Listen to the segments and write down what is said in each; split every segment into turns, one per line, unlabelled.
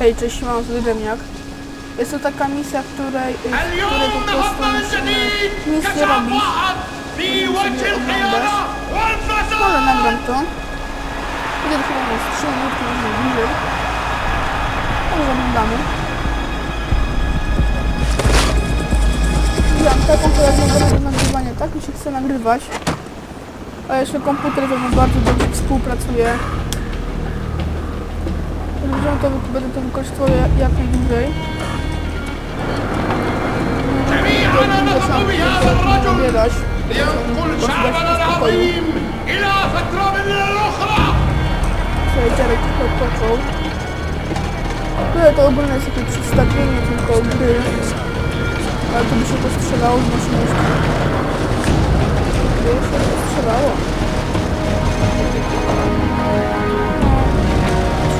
Hej, cześć, siemam, zły Demniak. Jest to taka misja, której, w której po prostu musimy nic nie robić.
Musimy oglądać.
Ale nagram to. Jeden chyba ma trzy minutki, może bliżej. Może oglądamy. Ja mam taką pojazdną do nagrywania, tak mi się chce nagrywać. A jeszcze komputer ze mną bardzo dobrze współpracuje wziąłem, to będę to wykorzystywał jak najdłużej. Zabierać. Słuchaj, Jarek tylko poczuł. Tyle to ogólne jest takie przestawienie tylko gry. Ale to by się to strzelało z możliwości. Gdy się to strzelało.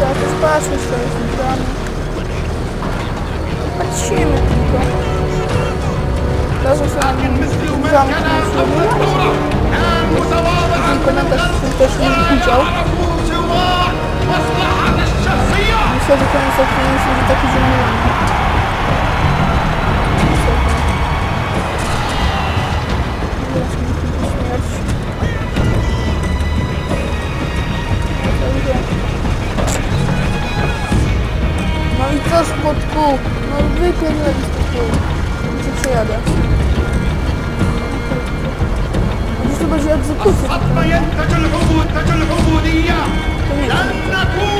сейчас, ты спрашивай
сейчас,
да.
Почему
это не то? Даже
если она не замкнулась, понятно, что ты
точно не включал. Но
все-таки он сохранился уже так изумленно. kotku! No zwykle nie robisz kotku. Muszę przejadać. Otóż to będzie egzekucja. To nie jest.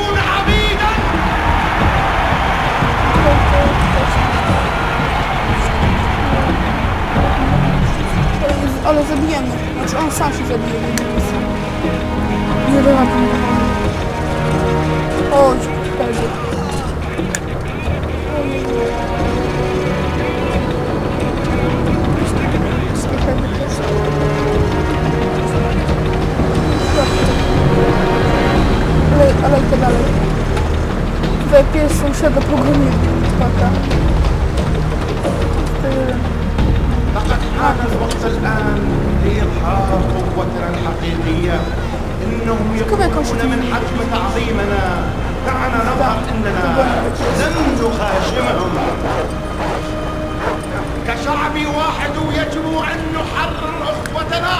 يقولون من حجم تعظيمنا. دعنا نظهر إننا لن نخاشمهم كشعب واحد يجب أن نحرر أخوتنا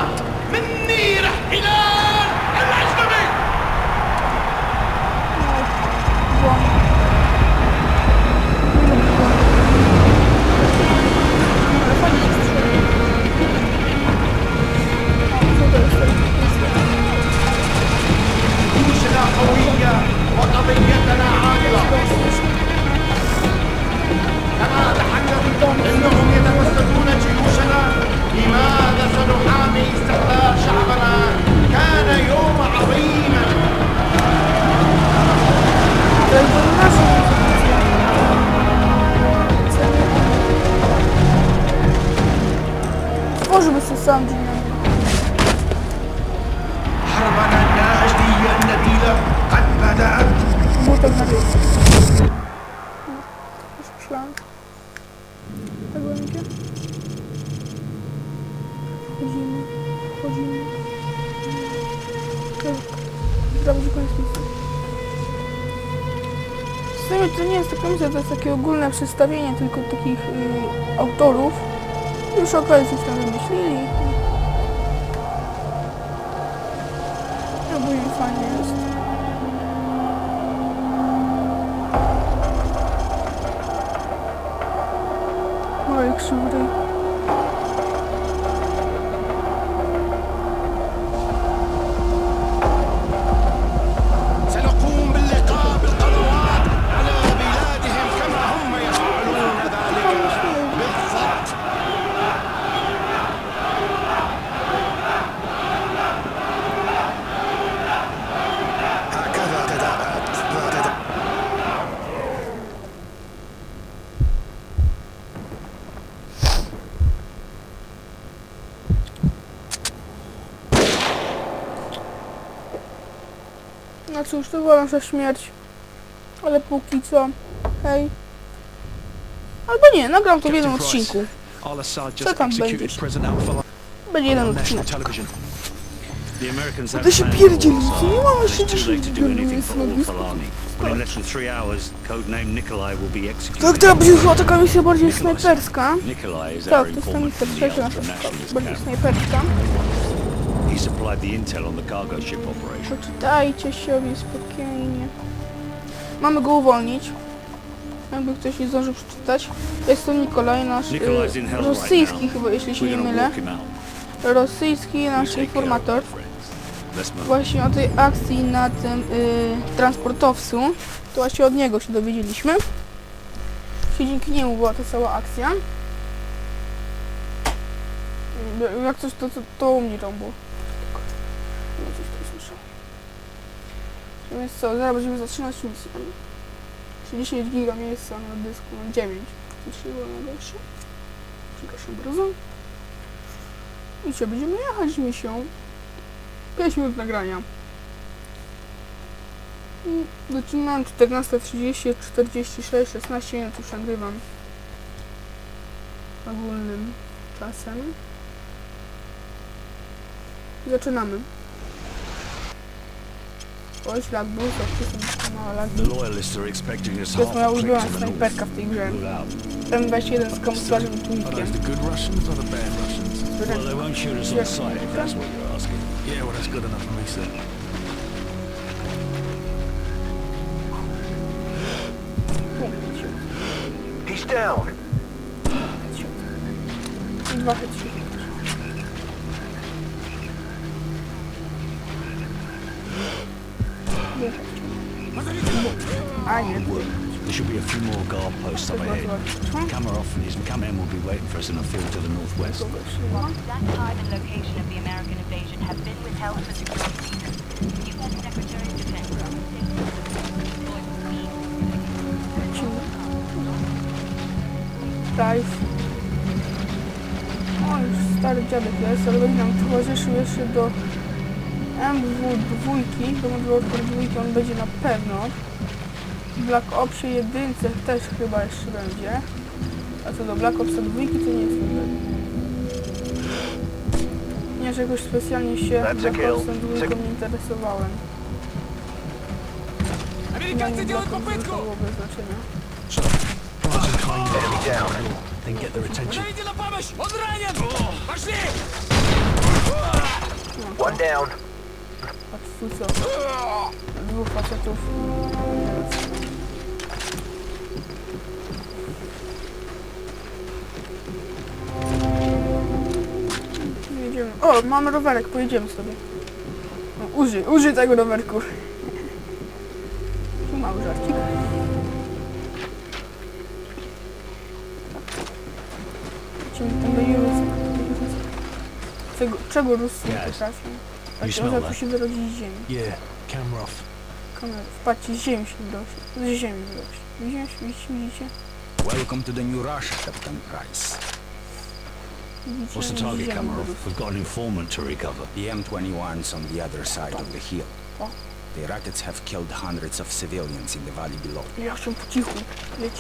Butek na wiek. Już myślałam. Tak będzie. Chodzimy, chodzimy. Tak. Prawie koniec misji. W sumie to nie jest taka misja, to jest takie ogólne przedstawienie tylko takich y, autorów. Już okazji coś tam wymyślili. Ogólnie fajnie jest. Oj, krzywdy. No cóż, to była nasza śmierć. Ale póki co, hej. Albo nie, nagram to w jednym odcinku. Co tam
Al-Fallah
Będzie jeden odcinek.
Americans
To się pierdzieli, nie mamy się
do anything for
cieszyć. Tak, tak, będzie chyba taka misja bardziej snajperska. Tak, to jest ta misja trzecia nasza bardziej snajperska.
He supplied the intel on the cargo ship operation.
Poczytajcie spokojnie. Mamy go uwolnić. Jakby ktoś nie zdążył przeczytać. Jest to Nikolaj, nasz
Nikolaj's in
y,
hell
rosyjski
right now.
chyba, jeśli się
We're
nie
gonna
mylę.
walk him out.
Rosyjski
You
nasz
take care of
informator.
our friends. Let's move.
Właśnie o tej akcji na tym y, transportowcu, to właśnie od niego się dowiedzieliśmy. Czyli dzięki niemu była ta cała akcja. Y, Jak coś to, to, to u mnie tam było. Więc co, zaraz będziemy zaczynać misję. 10 giga miejsca na dysku, na 9. Coś było najlepsze. Przepraszam bardzo. I co, będziemy jechać misją. 5 minut nagrania. Zaczynam 14.30, 46, 16 minut już nagrywam ogólnym czasem. Zaczynamy. Oj, lag był, co tu mała lag
The
był.
loyalists are expecting us
To jest moja
half a click
ulubiona
to the north.
snajperka w tej grze.
Rule out.
M21 z kamuflażem i
Are
tunikiem.
those the good Russians or the bad Russians?
Well, they won't shoot us on sight if that's what you're asking.
Yeah, well, that's good enough for me, sir.
He's down.
I dwa headshot.
There should be a few more guard posts up
jest
ahead.
bardzo
Kamarov and his men will be waiting for us in a field to the northwest.
kogoś.
That time and location of the American invasion have been withheld for security reasons. U.S. Secretary of Defense Robert
Price. O, już stary dziadek jest, ale będzie nam towarzyszył jeszcze do MW2, do Modern Warfare 2, on będzie na pewno. Black Opsie jedynce też chyba jeszcze będzie. A co do Black Opsa 2 to nie jest pewien. Nie, że jakoś specjalnie się
That's a
Black
kill.
Opsem 2 nie interesowałem. Chyba nie Black Ops 2 to było bez znaczenia.
Enemy down.
Then get their attention.
One down.
Tu co. Dwóch facetów. O, mamy rowerek, pojedziemy sobie. No, użyj, użyj tego rowerku. Tu mały żarcik. Tam. Czego, czego Ruscy nie potrafią? Tak, może tu się wyrodzi z ziemi.
Yeah, Kamarov.
Kamerów. Patrzcie, z ziemi się wyrośnie. Z ziemi wyrośnie. Widzicie, widzicie?
Welcome to the new Russia, Captain Price.
What's the target Kamarov? We've got an informant to recover.
The M21's on the other side of the hill. The rockets have killed hundreds of civilians in the valley below.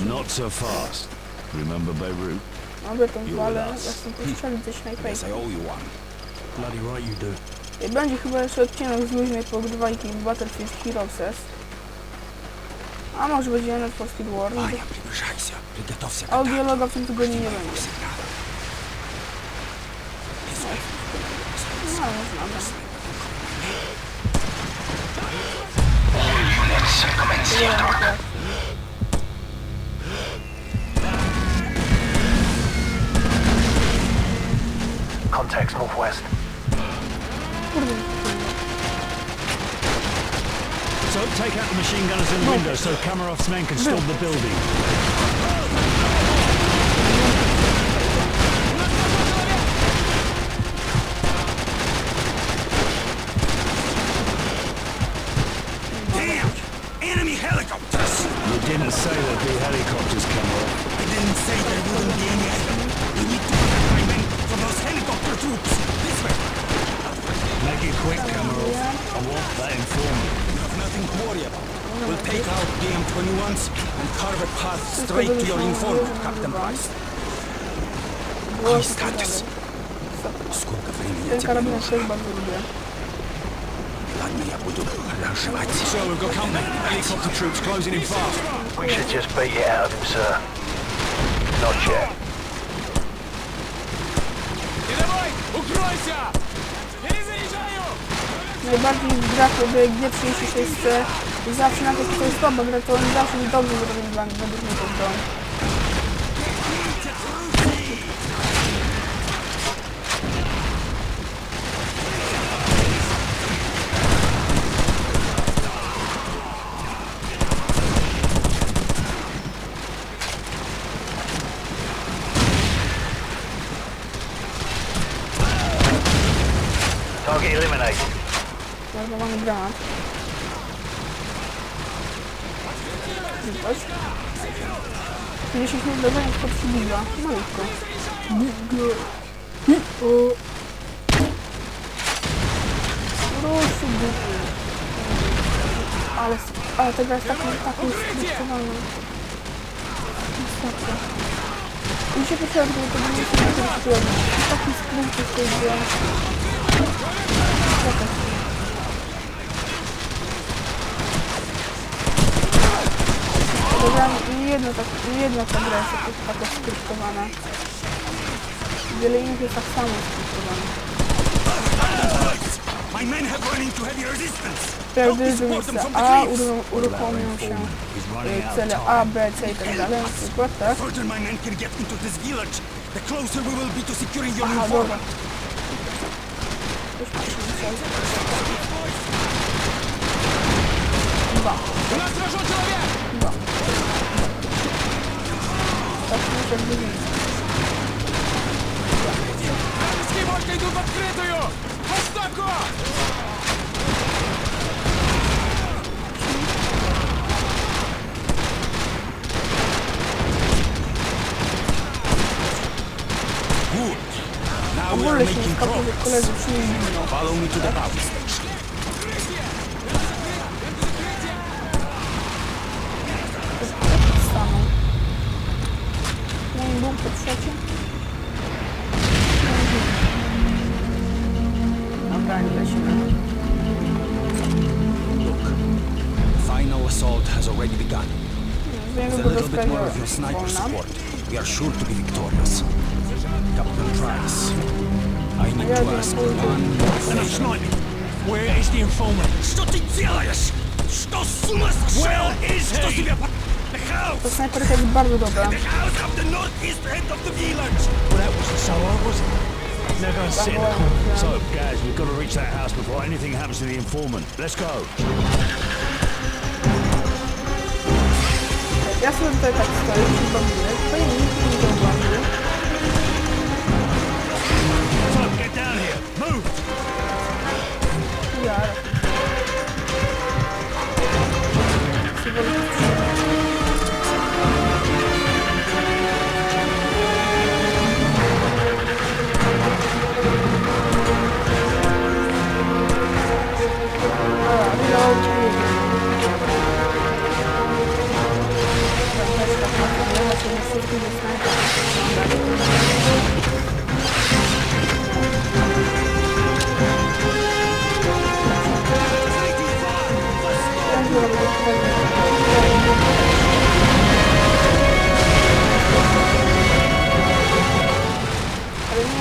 Not so fast. Remember Beirut?
Mamy tą walę, ja chcę postrzelić ze.
Bloody right you do.
Będzie chyba jeszcze odcinek z luźnej pogrywajki w Battlefield Heroes. A może będzie nawet War. W tym tygodniu nie będzie.
Contacts northwest.
So take out the machine gunners in the window so Kamarov's men can storm the building.
Damn! Enemy helicopters!
You didn't say there'd be helicopters, Kamarov.
I didn't say there wouldn't be any. We need to protect my men from those helicopter troops. This way.
Make it quick, Kamarov. I want that informant.
You have nothing to worry about. We'll take out the M21s and carve a path straight to your informant, Captain Price.
było
Status. Сколько времени я
Ten
тебе
karabinek
Sir, we've got company. Helicopter troops closing in fast.
We should just beat it out of him, sir. Not yet.
Najbardziej to G36 zawsze gra, to on zawsze dobrze zrobił dla mnie, według mnie to
w domu.
Dobra. Zobacz. 50 minut leżenia pod Sibiga. Malutko. Biga. O. Proszę dupy. Ale, ale ta gra jest taka, taka skryptowana. Niestety. Mi się że to nie jest taki Taki skrypt jest tej gry. Czekaj. Dobra, nie jedna, tak, jedna ta gra jest jakaś taka skryptowana. Wiele innych jest tak samo skryptowane.
My men have run into heavy resistance.
Prawdy, że miejsce A uruchom- uruchomią się y, cele A, B, C i tak dalej, na przykład, tak?
Further my men can get into this
человек!
Dwa. Tak muszę wymienić.
Вражеские войска идут в открытую! В атаку!
Good. Now we are
Ogólnie się
making
nie skapuje,
progress.
koledzy przyjmij mną.
Follow me to the power Look, final assault has already begun. With a little bit more of your sniper support, we are sure to be victorious. Captain Price, I need to ask one more Enough sniping!
Where is the informant?
Stop the Что с ума
Where is
Что
he?
себе по- The house!
To snajperka jest bardzo dobra.
The house of the northeast end of the village!
Well, that wasn't so hard, was it? Now go and sit in the corner. So, guys, we've got to reach that house before anything happens to the informant. Let's go.
Ja sobie tutaj tak stoję, się bawię. Tutaj nikt nie zauważył.
So, get down here. Move.
Ja.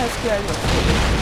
Ale nie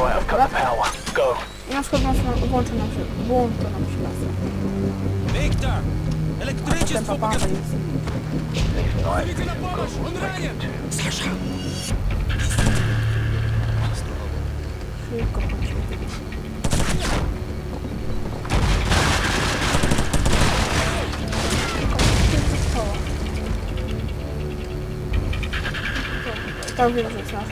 Right, I've cut the power. Go.
I na przykład nas na, włączy nam się, włącza nam się laser.
Виктор!
Ten
Электричество
papa
погас...
jest.
Зовите на помощь! Он ранен! Саша!
Szybko chodźmy. Tak wiem, że jest nasz,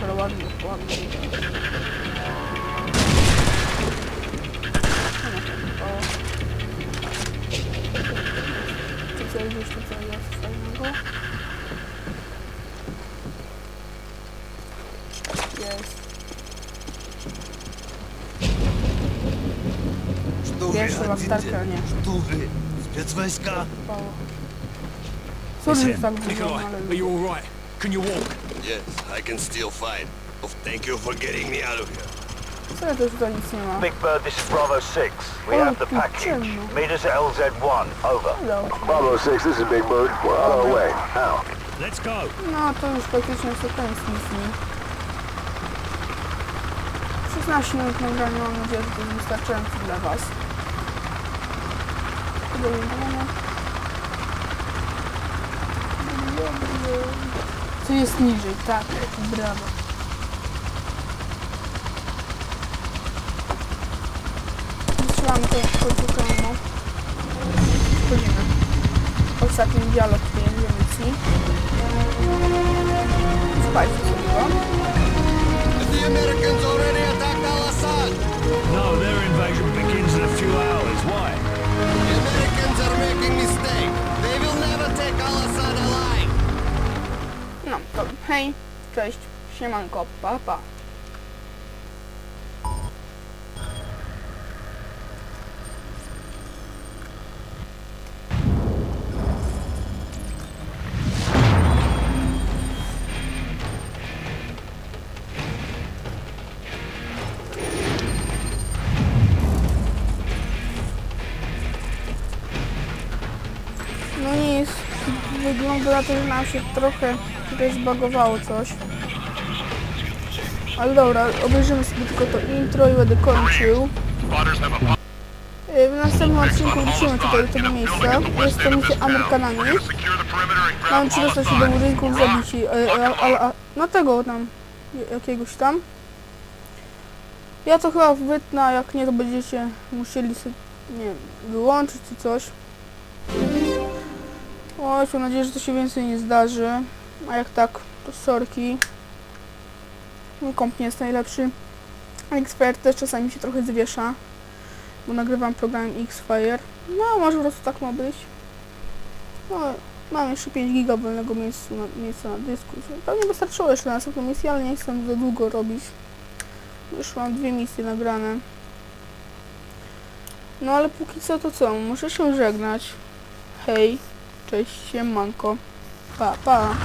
starka, nie.
Duwy, zbiec
wojska. Sorry, tak było.
Are you alright? Can you walk?
Yes, I can still fight. Of thank you for getting me out of here.
Co ja też tutaj nic nie?
Big Bird, this is Bravo 6. We have the package. Meet us at LZ1. Over. Bravo 6, this is Big Bird. We're on our way. Now.
Let's go.
No, to już praktycznie co to nic nie. 16 minut nagrania, mam nadzieję, że to jest wystarczające dla Was. Co jest niżej? Tak, brawo. Wysyłamy to programu. Wchodzimy. Ostatni dialog tej misji. Spajcie sobie go. Siemanko, pa, pa. No nic, wygląda na to, że nam się trochę tutaj zbagowało coś. Ale dobra, obejrzymy sobie tylko to intro i będę kończył. Y, W następnym odcinku wrócimy tutaj do tego miejsca. Jest to misja Amerykanami. Mam czy dostać się do budynków zabici, y, a, no tego tam, jakiegoś tam. Ja to chyba wytnę, jak nie to będziecie musieli sobie, nie wyłączyć czy coś. Oj, mam nadzieję, że to się więcej nie zdarzy. A jak tak, to sorki. Komp nie jest najlepszy. Xfire też czasami się trochę zwiesza. Bo nagrywam programem Xfire. No, może po prostu tak ma być. No, mam jeszcze 5 giga wolnego miejsca na, miejsca na dysku. Pewnie wystarczyło jeszcze na następną misję, ale nie chcę za długo robić. Już mam dwie misje nagrane. No ale póki co to co? Muszę się żegnać. Hej. Cześć, siemanko. Pa, pa.